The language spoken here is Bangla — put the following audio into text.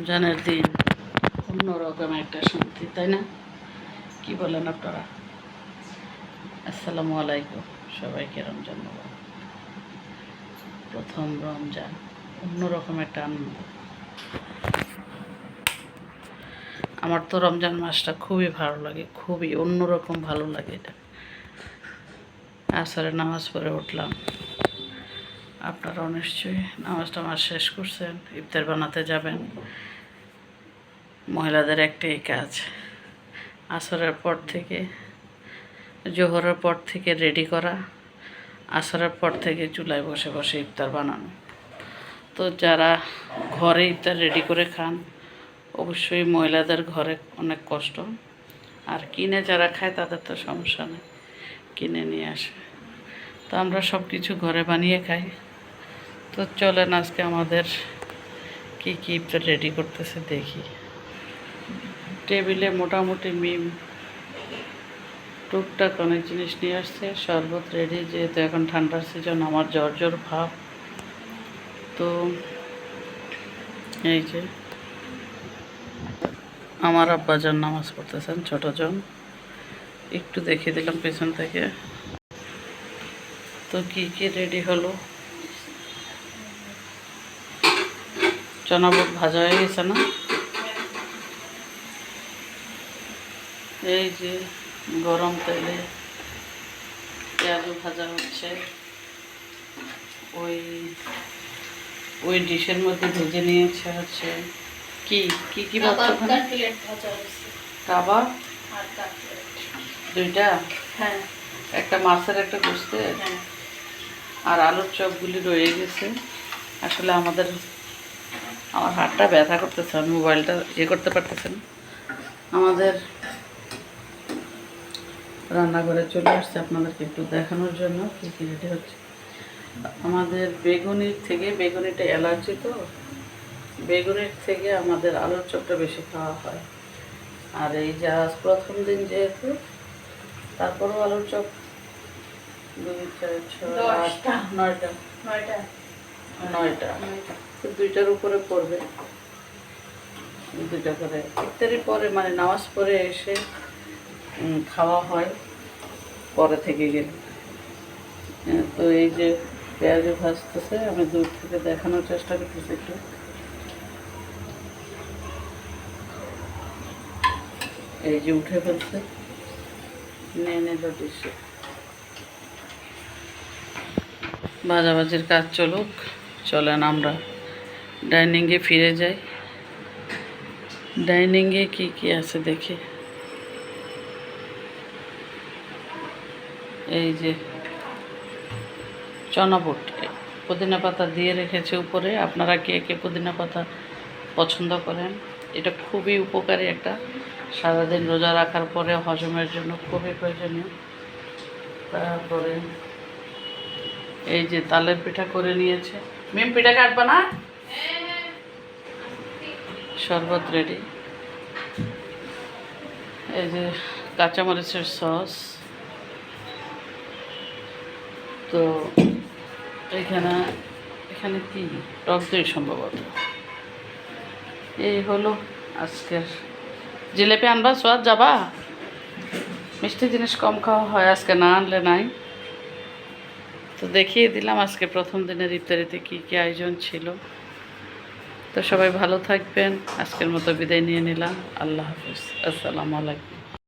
রমজানের দিন অন্যরকম একটা শান্তি, তাই না? কি বলেন আপনারা? আসসালামু আলাইকুম, সবাইকে রমজান প্রথম রমজান অন্যরকম একটা আনন্দ। আমার তো রমজান মাসটা খুবই ভালো লাগে, খুবই অন্যরকম ভালো লাগে এটা। আসরে নামাজ পড়ে উঠলাম। আপনারাও নিশ্চয়ই নামাজ টামাজ শেষ করছেন, ইফতার বানাতে যাবেন। মহিলাদের একটাই কাজ। আসরের পর থেকে, জোহরের পর থেকে রেডি করা, আসরের পর থেকে চুলায় বসে বসে ইফতার বানানো। তো যারা ঘরে ইফতার রেডি করে খান, অবশ্যই মহিলাদের ঘরে অনেক কষ্ট। আর কিনে যারা খায়, তাদের তো সমস্যা নেই, কিনে নিয়ে আসে। তো আমরা সব কিছু ঘরে বানিয়ে খাই। তো চলেন আজকে আমাদের কী কী ইফতার রেডি করতেছে দেখি। টেবিলে মোটামুটি মিম, টুকটাক অনেক জিনিস নিয়ে আসছে, শরবত রেডি যেহেতু এখন ঠান্ডার সিজন আমার জ্বর জ্বর ভাব। তো এই যে, আমার আব্বাজান নামাজ পড়তেছেন ছোটজন একটু দেখিয়ে দিলাম পেছন থেকে। তো কি কি রেডি হলো? চনাবুট ভাজা হয়ে গেছে না? এই যে গরম তেলে পেঁয়াজও ভাজা হচ্ছে। ওই ওই ডিশের মধ্যে ভেজে নিয়েছে হচ্ছে কি? কি কি কাবাব দুইটা? হ্যাঁ। একটা মাছের একটা গোস্তে হ্যাঁ। আর আলুর চপগুলি রয়ে গেছে। আসলে আমাদের আমার হাতটা ব্যথা করতেছে মোবাইলটা ইয়ে করতে পারতেছি না। আমাদের রান্নাঘরে চলে আসছে আপনাদেরকে একটু দেখানোর জন্য কী কী রেডি হচ্ছে। আমাদের বেগুনির থেকে বেগুনিটা অ্যালার্জি তো বেগুনির থেকে আমাদের আলুর চপটা বেশি খাওয়া হয়। আর এই যা আজ প্রথম দিন যেহেতু তারপরেও আলুর চপ দুই চার ছয় আট নয়টা। নয়টা। নয়টা। দুইটার উপরে পড়বে। দুইটা করে। ইত্যাদি পরে মানে নামাজ পড়ে এসে খাওয়া হয় পরে থেকে গেলে হ্যাঁ, তো এই যে পেঁয়াজও ভাজতেছে আমি দূর থেকে দেখানোর চেষ্টা করতেছি একটু। এই যে উঠে ফেলছে নিয়ে নিল ভাজাভাজির কাজ চলুক চলেন আমরা ডাইনিংয়ে ফিরে যাই। ডাইনিংয়ে কি কি আছে দেখি। এই যে চনাবুট পুদিনা পাতা দিয়ে রেখেছে উপরে। আপনারা কে কে পুদিনা পাতা পছন্দ করেন? এটা খুবই উপকারী একটা। সারাদিন রোজা রাখার পরে হজমের জন্য খুবই প্রয়োজনীয়। তারপরে এই যে তালের পিঠা করে নিয়েছে। মিম, পিঠা কাটবা না? শরবত রেডি এই যে কাঁচামরিচের সস তো এখানে এখানে কি? টক দই সম্ভবত। এই হলো আজকের জিলেপি আনবা, সোয়াদ যাবা? মিষ্টি জিনিস কম খাওয়া হয়, আজকে না আনলে নাই। তো দেখিয়ে দিলাম আজকে প্রথম দিনের ইফতারিতে কী কী আয়োজন ছিল। তো সবাই ভালো থাকবেন, আজকের মতো বিদায় নিয়ে নিলাম। আল্লাহ হাফিজ। আসসালামু আলাইকুম।